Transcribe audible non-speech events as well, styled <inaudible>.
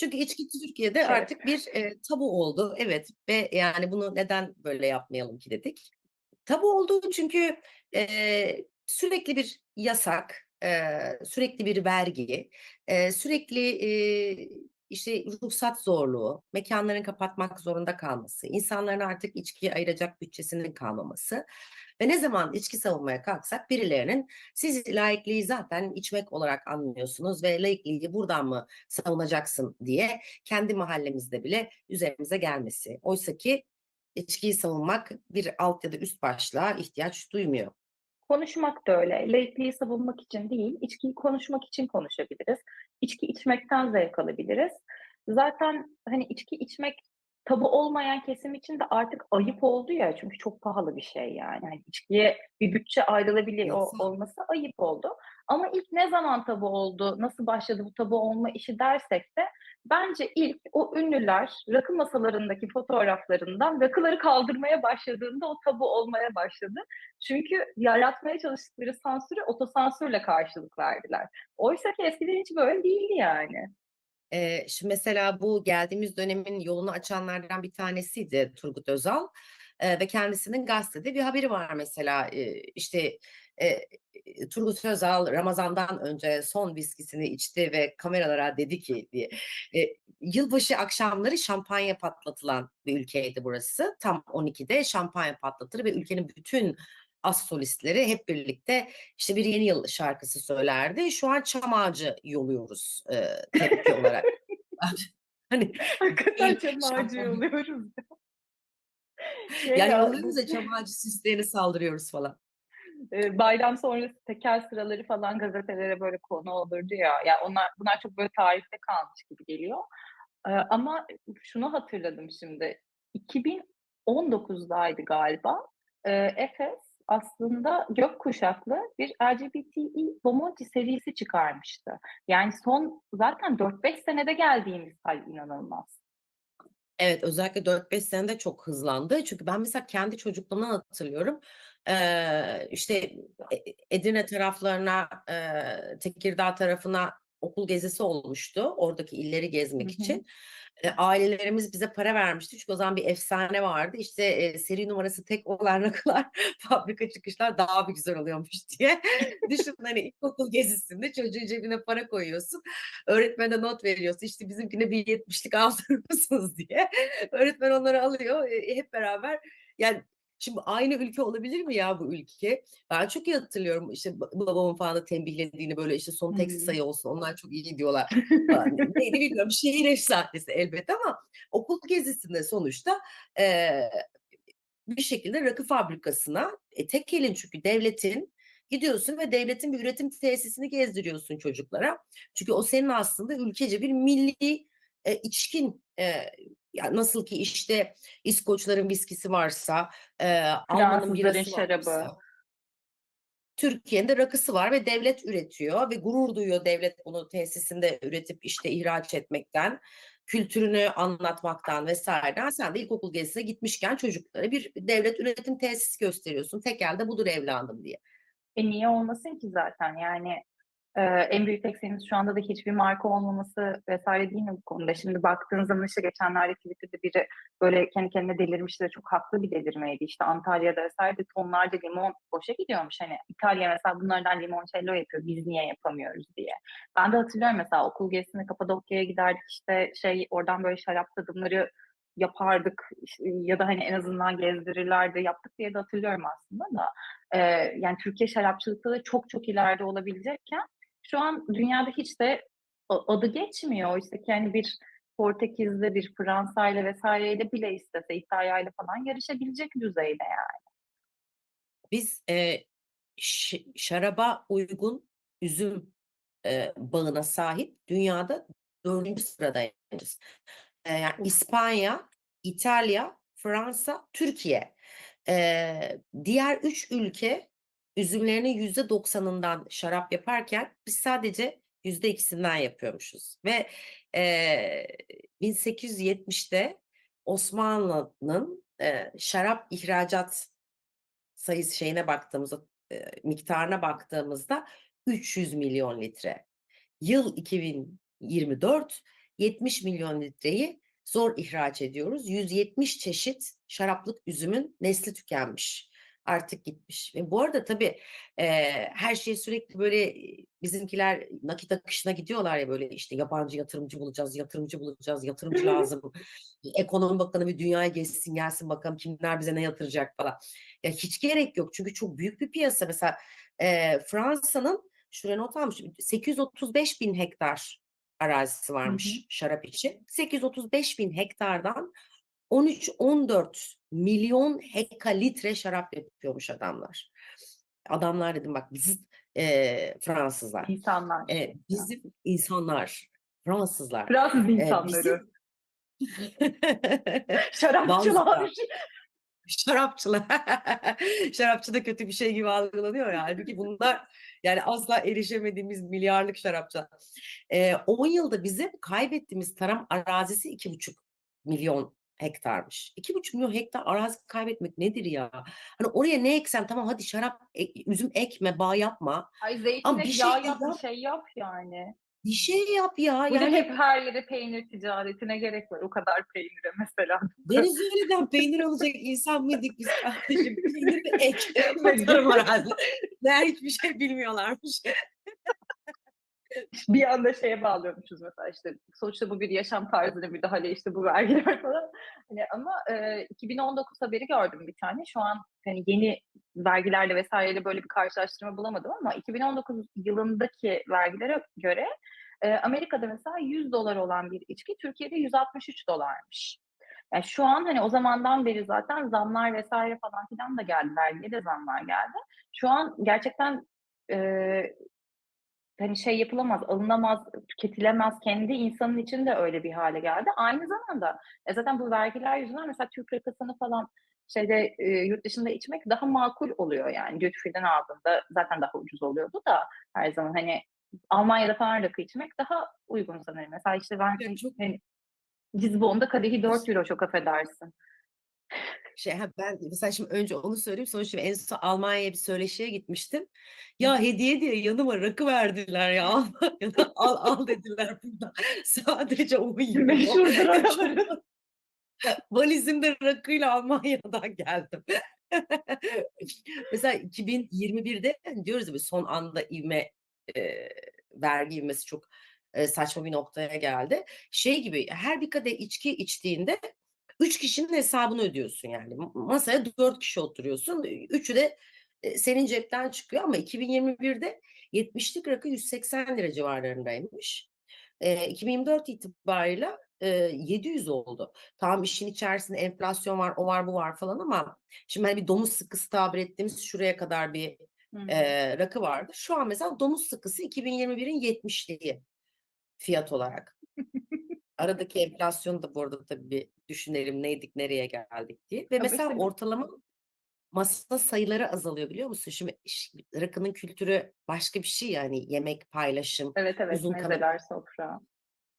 Çünkü içki Türkiye'de Evet. artık bir, eee, tabu oldu. Evet ve yani bunu neden böyle yapmayalım ki dedik. Tabu oldu çünkü, eee, sürekli bir yasak, eee, sürekli bir vergi, eee, sürekli, eee, işte, ruhsat zorluğu, mekânların kapatmak zorunda kalması, insanların artık içkiye ayıracak bütçesinin kalmaması ve ne zaman içki savunmaya kalksak birilerinin siz laikliği zaten içmek olarak anlıyorsunuz ve laikliği buradan mı savunacaksın diye kendi mahallemizde bile üzerimize gelmesi. Oysaki içkiyi savunmak bir alt ya da üst başlığa ihtiyaç duymuyor. Konuşmak da öyle. Laikliği savunmak için değil, içkiyi konuşmak için konuşabiliriz. İçki içmekten zevk alabiliriz. Zaten, hani, içki içmek tabu olmayan kesim için de artık ayıp oldu ya çünkü çok pahalı bir şey yani. Hani, içkiye bir bütçe ayrılabiliyor olması ayıp oldu. Ama ilk ne zaman tabu oldu, nasıl başladı bu tabu olma işi dersek de bence ilk o ünlüler rakı masalarındaki fotoğraflarından rakıları kaldırmaya başladığında o tabu olmaya başladı. Çünkü yaratmaya çalıştıkları sansüre otosansürle karşılık verdiler. Oysaki eskiden hiç böyle değildi yani. Eee, şimdi mesela bu geldiğimiz dönemin yolunu açanlardan bir tanesiydi Turgut Özal, eee, ve kendisinin gazetede bir haberi var mesela, eee, işte, eee, Turgut Özal Ramazan'dan önce son viskisini içti ve kameralara dedi ki diye. Eee, yılbaşı akşamları şampanya patlatılan bir ülkeydi burası. Tam 12'de şampanya patlatır ve ülkenin bütün as solistleri hep birlikte, işte, bir yeni yıl şarkısı söylerdi. Şu an çam ağacı yoluyoruz, eee, tepki olarak. <laughs> <laughs> Hani, Hakikaten çam ağacı şampanya yolluyoruz. Şey Yani ya yolluyoruz da çam ağacı süslerine saldırıyoruz falan. Bayram sonrası tekel sıraları falan gazetelere böyle konu olurdu ya. Ya, onlar bunlar çok böyle tarihte kalmış gibi geliyor. Ama şunu hatırladım şimdi. 2019'daydı galiba. Efes aslında gökkuşaklı bir LGBTİ Bomonti serisi çıkarmıştı. Yani son zaten 4-5 senede geldiğimiz hâl inanılmaz. Evet, özellikle 4-5 senede çok hızlandı. Çünkü ben mesela kendi çocukluğumdan hatırlıyorum. Eee, işte, E Edirne taraflarına, eee, Tekirdağ tarafına okul gezisi olmuştu, oradaki illeri gezmek için. Eee, ailelerimiz bize para vermişti çünkü o zaman bir efsane vardı. İşte, eee, seri numarası tek olan rakılar <laughs> fabrika çıkışlar daha bir güzel oluyormuş <laughs> diye. Düşün, hani, ilkokul gezisinde çocuğun cebine para koyuyorsun, öğretmene not veriyorsun, işte, bizimkine bir 70'lik aldırır mısınız <laughs> diye. Öğretmen onları alıyor, eee, hep beraber yani şimdi aynı ülke olabilir mi ya bu ülke? Ben çok iyi hatırlıyorum, işte, ba babamın falan da tembihlediğini, böyle, işte, sonu tek sayı olsun, onlar çok iyi gidiyorlar <laughs> falan. Neydi bilmiyorum, şehir efsanesi elbette ama okul gezisinde sonuçta, eee, bir şekilde rakı fabrikasına, e, tek elin çünkü devletin, gidiyorsun ve devletin bir üretim tesisini gezdiriyorsun çocuklara. Çünkü o senin aslında ülkece bir milli, eee, içkin. Eee, ya nasıl ki, işte, İskoçların viskisi varsa, eee, Alman'ın birası şarabı. varsa Türkiye'nin de rakısı var ve devlet üretiyor ve gurur duyuyor devlet bunu tesisinde üretip, işte, ihraç etmekten, kültürünü anlatmaktan vs.den. Sen de ilkokul gezisine gitmişken çocuklara bir devlet üretim tesisi gösteriyorsun. "Tekel de budur evladım." diye. E, niye olmasın ki zaten? Yani, eee, en büyük eksiğimiz şu anda da hiçbir marka olmaması vs. değil mi bu konuda? Şimdi baktığın zaman, işte, geçenlerde Twitter'da biri böyle kendi kendine delirmişti ve çok haklı bir delirmeydi. İşte, Antalya'da vs. tonlarca limon boşa gidiyormuş. Hani, İtalya mesela bunlardan limoncello yapıyor, biz niye yapamıyoruz diye. Ben de hatırlıyorum mesela okul gezisinde Kapadokya'ya giderdik, işte, şey, oradan böyle şarap tadımları yapardık, işte, ya da, hani, en azından gezdirirlerdi. Yaptık diye de hatırlıyorum aslında da. Eee, yani Türkiye şarapçılıkta da çok çok ileride olabilecekken şu an dünyada hiç de adı geçmiyor. Oysaki, hani, bir Portekiz'le, bir Fransa'yla vs.'yle bile istese İtalya'yla falan yarışabilecek düzeyde yani. Biz, ş şaraba uygun üzüm, eee, bağına sahip dünyada 4'üncü sıradayız. Eee, yani. İspanya, İtalya, Fransa, Türkiye. Eee, diğer 3 ülke üzümlerinin %90'ından şarap yaparken biz sadece %2'sinden yapıyormuşuz ve, eee, 1870'te Osmanlı'nın, eee, şarap ihracat sayısı şeyine baktığımızda, eee, miktarına baktığımızda 300 milyon litre. Yıl 2024 70 milyon litreyi zor ihraç ediyoruz. 170 çeşit şaraplık üzümün nesli tükenmiş. Artık gitmiş. Ve bu arada tabii e, her şey sürekli böyle bizimkiler nakit akışına gidiyorlar ya böyle işte yabancı yatırımcı bulacağız, yatırımcı bulacağız, yatırımcı lazım. Ekonomi Bakanı bir dünyaya gezsin gelsin bakalım kimler bize ne yatıracak falan. Ya hiç gerek yok çünkü çok büyük bir piyasa. Mesela e, Fransa'nın şuraya not almışım 835 bin hektar arazisi varmış şarap için. 835 bin hektardan 13-14 milyon hekalitre şarap yapıyormuş adamlar. Adamlar dedim bak biz e, Fransızlar. İnsanlar. E, bizim insanlar Fransızlar. Fransız E, insanları. bizim- <laughs> Şarapçılar. Şarapçılar. <laughs> Şarapçı da kötü bir şey gibi algılanıyor ya. Halbuki bunlar yani asla erişemediğimiz milyarlık şarapçılar. Ee, 10 yılda bizim kaybettiğimiz tarım arazisi 2,5 milyon hektarmış. 2,5 milyon hektar arazi kaybetmek nedir ya? Hani oraya ne eksen tamam hadi şarap, e- üzüm ekme, bağ yapma. Ay zeytin Ama ek, bir yağ şey yap, bir şey yap yani. Bir şey yap ya. Burada Yani hep her yere peynir ticaretine gerek var. O kadar peynire mesela. Venezuela'dan peynir alacak insan mıydık biz kardeşim? Peynir de <laughs> ek. Meğer hiçbir şey bilmiyorlarmış. <laughs> bir anda şeye bağlıyormuşuz mesela işte sonuçta bu bir yaşam tarzına müdahale işte bu vergiler <laughs> falan. Hani ama e, 2019 haberi gördüm bir tane. Şu an hani yeni vergilerle vesaireyle böyle bir karşılaştırma bulamadım ama 2019 yılındaki vergilere göre e, Amerika'da mesela 100 dolar olan bir içki Türkiye'de 163 dolarmış. Yani şu an hani o zamandan beri zaten zamlar vesaire falan filan da geldi. Vergiye de zamlar geldi. Şu an gerçekten e, hani şey yapılamaz, alınamaz, tüketilemez. Kendi insanın için de öyle bir hale geldi. Aynı zamanda e, zaten bu vergiler yüzünden mesela Türk rakısını falan şeyde e, yurt dışında içmek daha makul oluyor yani. Duty free'den aldığında zaten daha ucuz oluyordu da her zaman hani Almanya'da falan rakı içmek daha uygun sanırım. Mesela işte ben Ya çok- hani Lizbon'da kadehi 4 euro çok affedersin. Şey, ha, ben mesela şimdi önce onu söyleyeyim sonra şimdi en son Almanya'ya bir söyleşiye gitmiştim. Ya hediye diye yanıma rakı verdiler ya. <laughs> Al al dediler burada. <laughs> Sadece o. Meşhurdur <laughs> oraları. Valizimde rakıyla Almanya'dan geldim. Mesela 2021'de hani diyoruz ya son anda ivme e, vergi ivmesi çok e, saçma bir noktaya geldi. Şey gibi her bir kadeh içki içtiğinde üç kişinin hesabını ödüyorsun yani. Masaya dört kişi oturuyorsun. Üçü de e, senin cepten çıkıyor ama 2021'de 70'lik rakı 180 lira civarlarındaymış. E, 2024 itibarıyla e, 700 oldu. Tamam işin içerisinde enflasyon var, o var, bu var falan ama şimdi hani bir domuz sıkısı tabir ettiğimiz şuraya kadar bir hı. e, rakı vardı. Şu an mesela domuz sıkısı 2021'in 70'liği fiyat olarak. <laughs> Aradaki enflasyonu da bu arada tabii bir düşünelim neydik, nereye geldik diye. Ve Tabii, mesela tabii. ortalama masa sayıları azalıyor biliyor musun? Şimdi iş- rakının kültürü başka bir şey yani yemek, paylaşım, Evet evet uzun mezeler sofra.